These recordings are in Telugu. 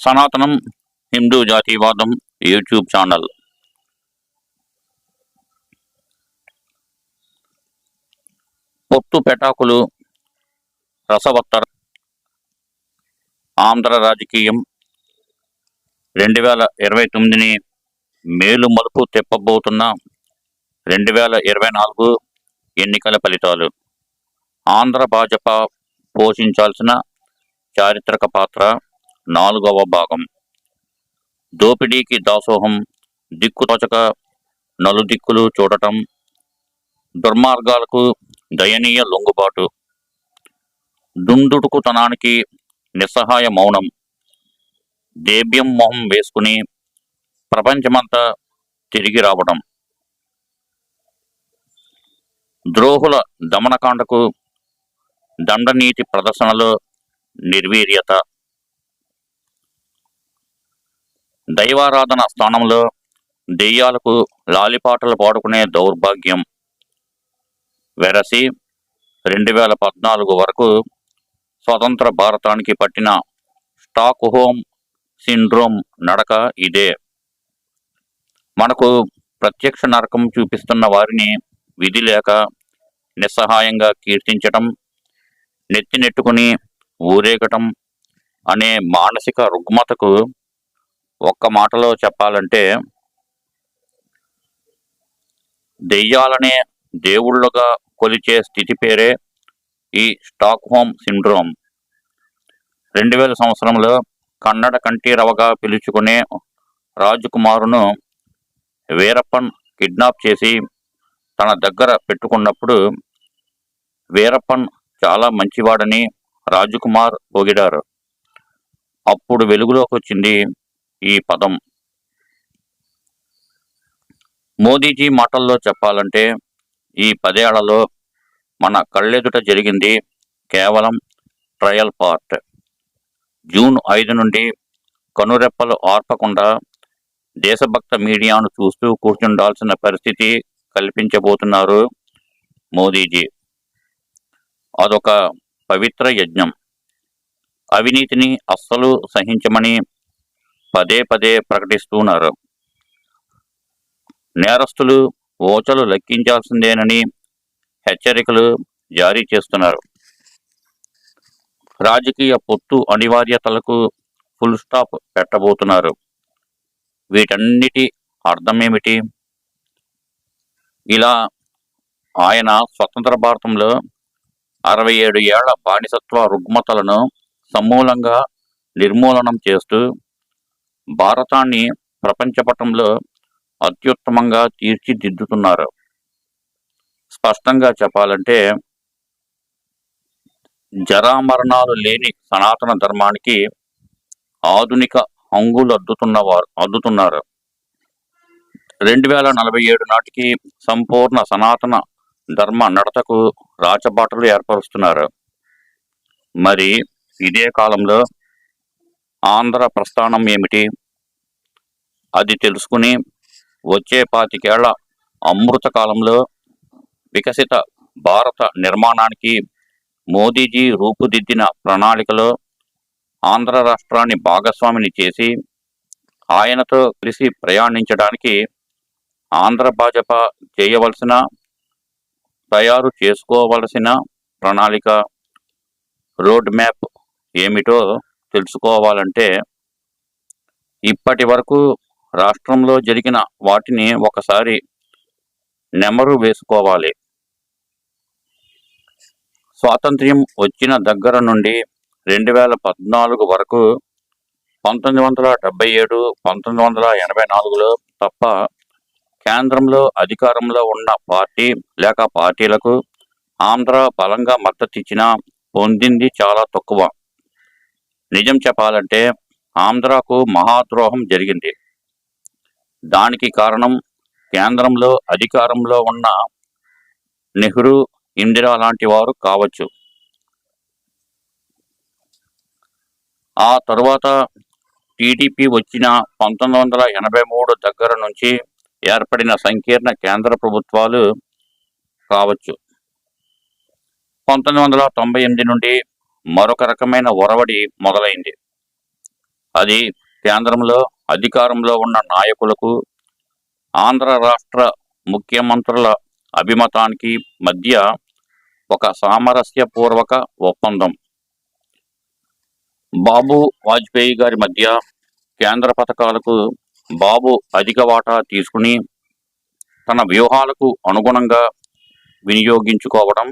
సనాతనం హిందూ జాతీయవాదం యూట్యూబ్ ఛానల్. పొత్తు పెటాకులు రసవత్తర ఆంధ్ర రాజకీయం రెండు వేల ఇరవై తొమ్మిదిని మేలు మలుపు తిప్పబోతున్న రెండు వేల ఇరవై నాలుగు ఎన్నికల ఫలితాలు. ఆంధ్ర భాజపా పోషించాల్సిన చారిత్రక పాత్ర నాలుగవ భాగం. దోపిడీకి దాసోహం దిక్కుతోచక నలుదిక్కులు చూడటం దుర్మార్గాలకు దయనీయ లొంగుబాటు. దుందుడుకుతనానికి నిస్సహాయ మౌనం. దేబ్యం మొహం వేసుకుని ప్రపంచమంతా తిరిగి రావడం. ద్రోహుల దమనకాండకు దండనీతి ప్రదర్శనలో నిర్వీర్యత. దైవారాధన స్థానంలో దెయ్యాలకు లాలిపాటలు పాడుకునే దౌర్భాగ్యం. వెరసి రెండు వేల పద్నాలుగు వరకు స్వతంత్ర భారతానికి పట్టిన స్టాక్ హోమ్ సిండ్రోమ్ నడక ఇదే. మనకు ప్రత్యక్ష నరకం చూపిస్తున్న వారిని విధి లేక నిస్సహాయంగా కీర్తించటం నెత్తినెట్టుకుని ఊరేగటం అనే మానసిక రుగ్మతకు ఒక్క మాటలో చెప్పాలంటే దెయ్యాలనే దేవుళ్ళుగా కొలిచే స్థితి పేరే ఈ స్టాక్ హోమ్ సిండ్రోమ్. రెండు వేల సంవత్సరంలో కన్నడ కంఠీరవగా పిలుచుకునే రాజకుమారును వీరప్పన్ కిడ్నాప్ చేసి తన దగ్గర పెట్టుకున్నప్పుడు వీరప్పన్ చాలా మంచివాడని రాజకుమార్ పొగిడారు అప్పుడు వెలుగులోకి వచ్చింది ఈ పదం. మోదీజీ మాటల్లో చెప్పాలంటే ఈ పదేళ్ళలో మన కళ్ళెదుట జరిగింది కేవలం ట్రయల్ పార్ట్. జూన్ ఐదు నుండి కనురెప్పలు ఆర్పకుండా దేశభక్త మీడియాను చూస్తూ కూర్చుండాల్సిన పరిస్థితి కల్పించబోతున్నారు మోదీజీ. అదొక పవిత్ర యజ్ఞం. అవినీతిని అస్సలు సహించమని పదే పదే ప్రకటిస్తున్నారు నేరస్తులు ఓచలు లెక్కించాల్సిందేనని హెచ్చరికలు జారీ చేస్తున్నారు. రాజకీయ పొత్తు అనివార్యతలకు ఫుల్ స్టాప్ పెట్టబోతున్నారు. వీటన్నిటి అర్థమేమిటి? ఇలా ఆయన స్వతంత్ర భారతంలో అరవై ఏడు ఏళ్ళ బానిసత్వ రుగ్మతలను సమూలంగా నిర్మూలనం చేస్తూ భారతాన్ని ప్రపంచపటంలో అత్యుత్తమంగా తీర్చిదిద్దుతున్నారు. స్పష్టంగా చెప్పాలంటే జరామరణాలు లేని సనాతన ధర్మానికి ఆధునిక హంగులు అద్దుతున్నవారు అద్దుతున్నారు. రెండు వేల నలభై ఏడు నాటికి సంపూర్ణ సనాతన ధర్మ నడతకు రాచబాటలు ఏర్పరుస్తున్నారు. మరి ఇదే కాలంలో ఆంధ్ర ప్రస్థానం ఏమిటి? అది తెలుసుకుని వచ్చే పాతికేళ్ళ అమృత కాలంలో వికసిత భారత నిర్మాణానికి మోదీజీ రూపుదిద్దిన ప్రణాళికలో ఆంధ్ర రాష్ట్రాన్ని భాగస్వామిని చేసి ఆయనతో కలిసి ప్రయాణించడానికి ఆంధ్ర భాజపా చేయవలసిన తయారు చేసుకోవలసిన ప్రణాళిక రోడ్ మ్యాప్ ఏమిటో తెలుసుకోవాలంటే ఇప్పటి వరకు రాష్ట్రంలో జరిగిన వాటిని ఒకసారి నెమరు వేసుకోవాలి. స్వాతంత్ర్యం వచ్చిన దగ్గర నుండి రెండు వేల పద్నాలుగు వరకు పంతొమ్మిది వందల డెబ్బై ఏడు పంతొమ్మిది వందల ఎనభై నాలుగులో తప్ప కేంద్రంలో అధికారంలో ఉన్న పార్టీ లేక పార్టీలకు ఆంధ్ర బలంగా మద్దతు ఇచ్చినా పొందింది చాలా తక్కువ. నిజం చెప్పాలంటే ఆంధ్రాకు మహాద్రోహం జరిగింది. దానికి కారణం కేంద్రంలో అధికారంలో ఉన్న నెహ్రూ ఇందిరా లాంటి వారు కావచ్చు. ఆ తరువాత టీడీపీ వచ్చిన పంతొమ్మిది వందల ఎనభై మూడు దగ్గర నుంచి ఏర్పడిన సంకీర్ణ కేంద్ర ప్రభుత్వాలు కావచ్చు. పంతొమ్మిది వందల తొంభై ఎనిమిది నుండి మరొక రకమైన ఒరవడి మొదలైంది. అది కేంద్రంలో అధికారంలో ఉన్న నాయకులకు ఆంధ్ర రాష్ట్ర ముఖ్యమంత్రుల అభిమతానికి మధ్య ఒక సామరస్యపూర్వక ఒప్పందం. బాబు వాజ్పేయి గారి మధ్య కేంద్ర పథకాలకు బాబు అధిక వాటా తీసుకుని తన వ్యూహాలకు అనుగుణంగా వినియోగించుకోవడం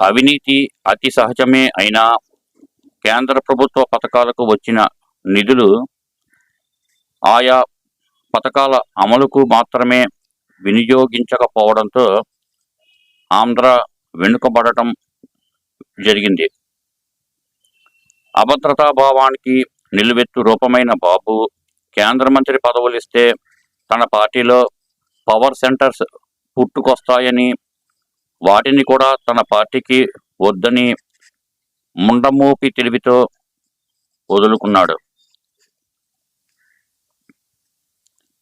అవినీతి అతి సహజమే అయినా కేంద్ర ప్రభుత్వ పథకాలకు వచ్చిన నిధులు ఆయా పథకాల అమలుకు మాత్రమే వినియోగించకపోవడంతో ఆంధ్ర వెనుకబడటం జరిగింది. అభద్రతా భావానికి నిలువెత్తు రూపమైన బాబు కేంద్ర మంత్రి పదవులు ఇస్తే తన పార్టీలో పవర్ సెంటర్స్ పుట్టుకొస్తాయని వాటిని కూడా తన పార్టీకి వద్దని ముండమూపి తెలివితో వదులుకున్నాడు.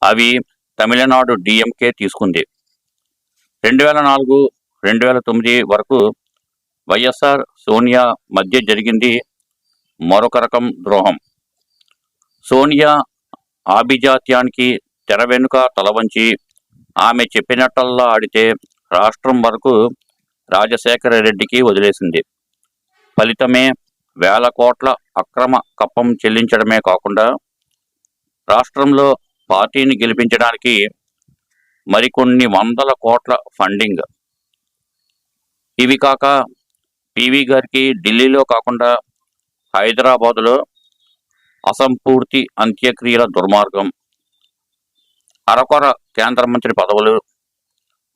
అవి తమిళనాడు డిఎంకే తీసుకుంది రెండు వేల నాలుగు రెండు వేల తొమ్మిది వరకు వైఎస్ఆర్ సోనియా మధ్య జరిగింది మరొక రకం ద్రోహం. సోనియా ఆభిజాత్యానికి తెర వెనుక తలవంచి ఆమె చెప్పినట్టల్లా ఆడితే రాష్ట్రం వరకు రాజశేఖర రెడ్డికి వదిలేసింది. ఫలితమే వేల కోట్ల అక్రమ కప్పం చెల్లించడమే కాకుండా రాష్ట్రంలో పార్టీని గెలిపించడానికి మరికొన్ని వందల కోట్ల ఫండింగ్. ఇవి కాక పివి గారికి ఢిల్లీలో కాకుండా హైదరాబాదులో అసంపూర్తి అంత్యక్రియల దుర్మార్గం. అరకొర కేంద్ర మంత్రి పదవులు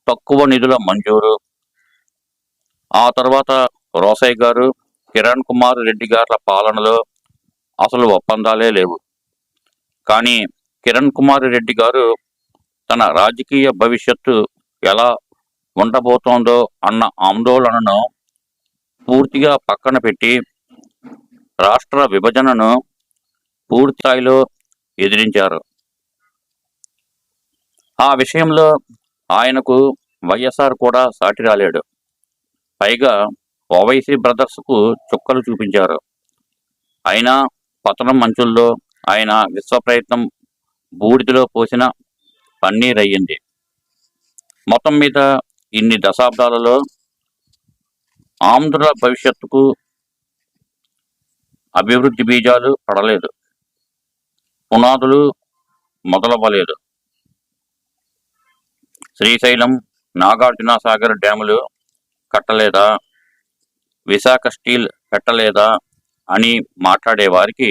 తక్కువ నిధుల మంజూరు. ఆ తర్వాత రోసయ్య గారు కిరణ్ కుమార్ రెడ్డి గారి పాలనలో అసలు ఒప్పందాలే లేవు. కానీ కిరణ్ కుమార్ రెడ్డి గారు తన రాజకీయ భవిష్యత్తు ఎలా ఉండబోతోందో అన్న ఆందోళనను పూర్తిగా పక్కన పెట్టి రాష్ట్ర విభజనను పూర్తి స్థాయిలో ఎదిరించారు. ఆ విషయంలో ఆయనకు వైఎస్ఆర్ కూడా సాటి రాలేడు. పైగా ఓవైసీ బ్రదర్స్కు చుక్కలు చూపించారు. అయినా పతనం మంచుల్లో ఆయన విశ్వ ప్రయత్నం బూడిదలో పోసిన పన్నీర్ అయ్యింది. మొత్తం మీద ఇన్ని దశాబ్దాలలో ఆంధ్ర భవిష్యత్తుకు అభివృద్ధి బీజాలు పడలేదు. పునాదులు మొదలవ్వలేదు. శ్రీశైలం నాగార్జున సాగర్ డ్యాములు కట్టలేదా? విశాఖ స్టీల్ పెట్టలేదా అని మాట్లాడేవారికి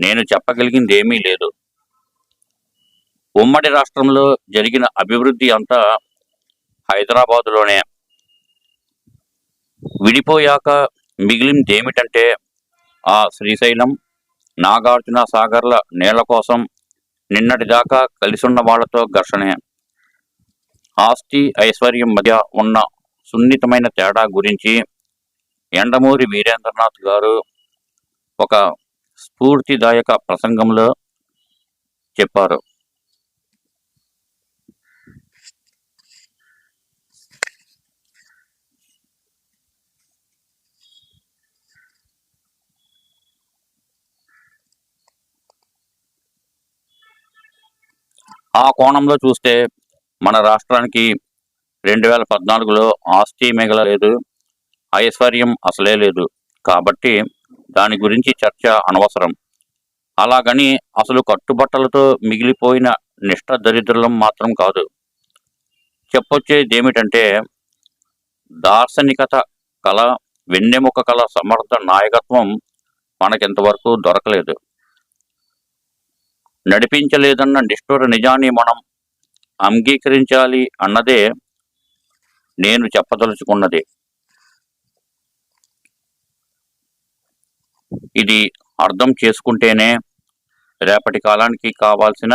నేను చెప్పగలిగింది ఏమీ లేదు. ఉమ్మడి రాష్ట్రంలో జరిగిన అభివృద్ధి అంతా హైదరాబాదులోనే. విడిపోయాక మిగిలింది ఏమిటంటే ఆ శ్రీశైలం నాగార్జున సాగర్ల నీళ్ళ కోసం నిన్నటిదాకా కలిసున్న వాళ్ళతో ఘర్షణే. ఆస్తి ఐశ్వర్యం మధ్య ఉన్న సున్నితమైన తేడా గురించి ఎండమూరి వీరేంద్రనాథ్ గారు ఒక స్ఫూర్తిదాయక ప్రసంగంలో చెప్పారు. ఆ కోణంలో చూస్తే మన రాష్ట్రానికి రెండు వేల పద్నాలుగులో ఆస్తి మిగలలేదు ఐశ్వర్యం అసలే లేదు. కాబట్టి దాని గురించి చర్చ అనవసరం. అలాగని అసలు కట్టుబట్టలతో మిగిలిపోయిన నిష్ఠ దరిద్రులం మాత్రం కాదు. చెప్పొచ్చేది ఏమిటంటే దార్శనికత కళ వెన్నెముక కళ సమర్థ నాయకత్వం మనకింతవరకు దొరకలేదు. నడిపించలేదన్న నిష్ఠుర నిజాన్ని మనం అంగీకరించాలి అన్నదే నేను చెప్పదలుచుకున్నది. ఇది అర్థం చేసుకుంటేనే రేపటి కాలానికి కావాల్సిన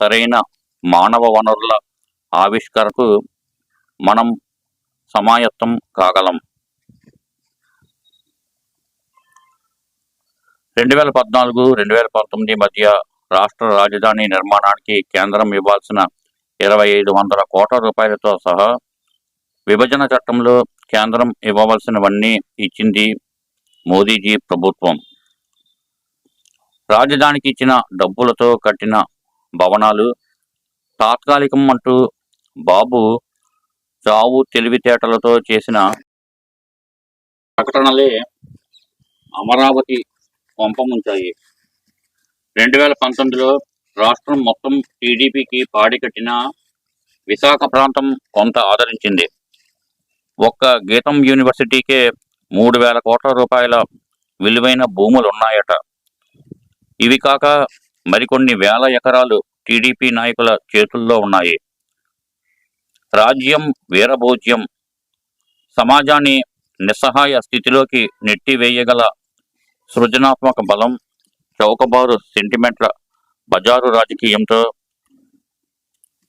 సరైన మానవ వనరుల ఆవిష్కరణకు మనం సమాయత్తం కాగలం. రెండు వేల పద్నాలుగు రెండు వేల పంతొమ్మిది మధ్య రాష్ట్ర రాజధాని నిర్మాణానికి కేంద్రం ఇవ్వాల్సిన ఇరవై ఐదు వందల కోట్ల రూపాయలతో సహా విభజన చట్టంలో కేంద్రం ఇవ్వవలసినవన్నీ ఇచ్చింది మోదీజీ ప్రభుత్వం. రాజధానికి ఇచ్చిన డబ్బులతో కట్టిన భవనాలు తాత్కాలికం అంటూ బాబు చావు తెలివితేటలతో చేసిన ప్రకటనలే అమరావతి కొంపముంచాయి. రెండు వేల పంతొమ్మిదిలో రాష్ట్రం మొత్తం టీడీపీకి పాడికట్టిన విశాఖ ప్రాంతం కొంత ఆదరించింది. ఒక్క గీతం యూనివర్సిటీకే మూడు వేల కోట్ల రూపాయల విలువైన భూములు ఉన్నాయట ఇవి కాక మరికొన్ని వేల ఎకరాలు టీడీపీ నాయకుల చేతుల్లో ఉన్నాయి. రాజ్యం వీరభోజ్యం. సమాజాన్ని నిస్సహాయ స్థితిలోకి నెట్టివేయగల సృజనాత్మక బలం చౌకబారు సెంటిమెంట్ల బజారు రాజకీయంతో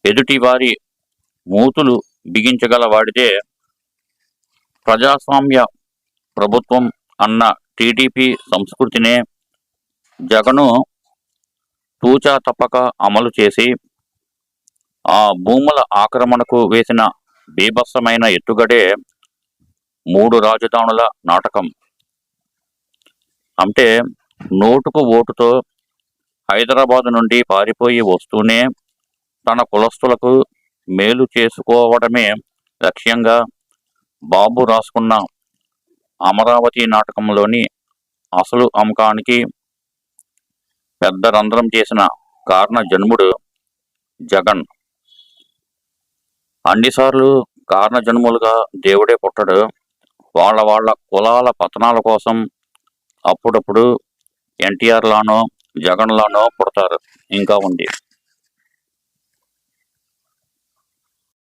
ఎదుటి వారి మూతులు బిగించగల వాడిదే ప్రజాస్వామ్య ప్రభుత్వం అన్న టీడీపీ సంస్కృతినే జగను తూచా తప్పక అమలు చేసి ఆ భూముల ఆక్రమణకు వేసిన బీభత్సమైన ఎత్తుగడే మూడు రాజధానుల నాటకం. అంటే నోటుకు ఓటుతో హైదరాబాదు నుండి పారిపోయి వస్తూనే తన కులస్తులకు మేలు చేసుకోవడమే లక్ష్యంగా బాబు రాసుకున్న అమరావతి నాటకంలోని అసలు అంకానికి పెద్ద రంధ్రం చేసిన కారణ జన్ముడు జగన్. అన్నిసార్లు కారణ జన్ములుగా దేవుడే పుట్టడు. వాళ్ళ వాళ్ళ కులాల పతనాల కోసం అప్పుడప్పుడు ఎన్టీఆర్ జగన్లోనో జగన్ పుడతారు. ఇంకా ఉంది.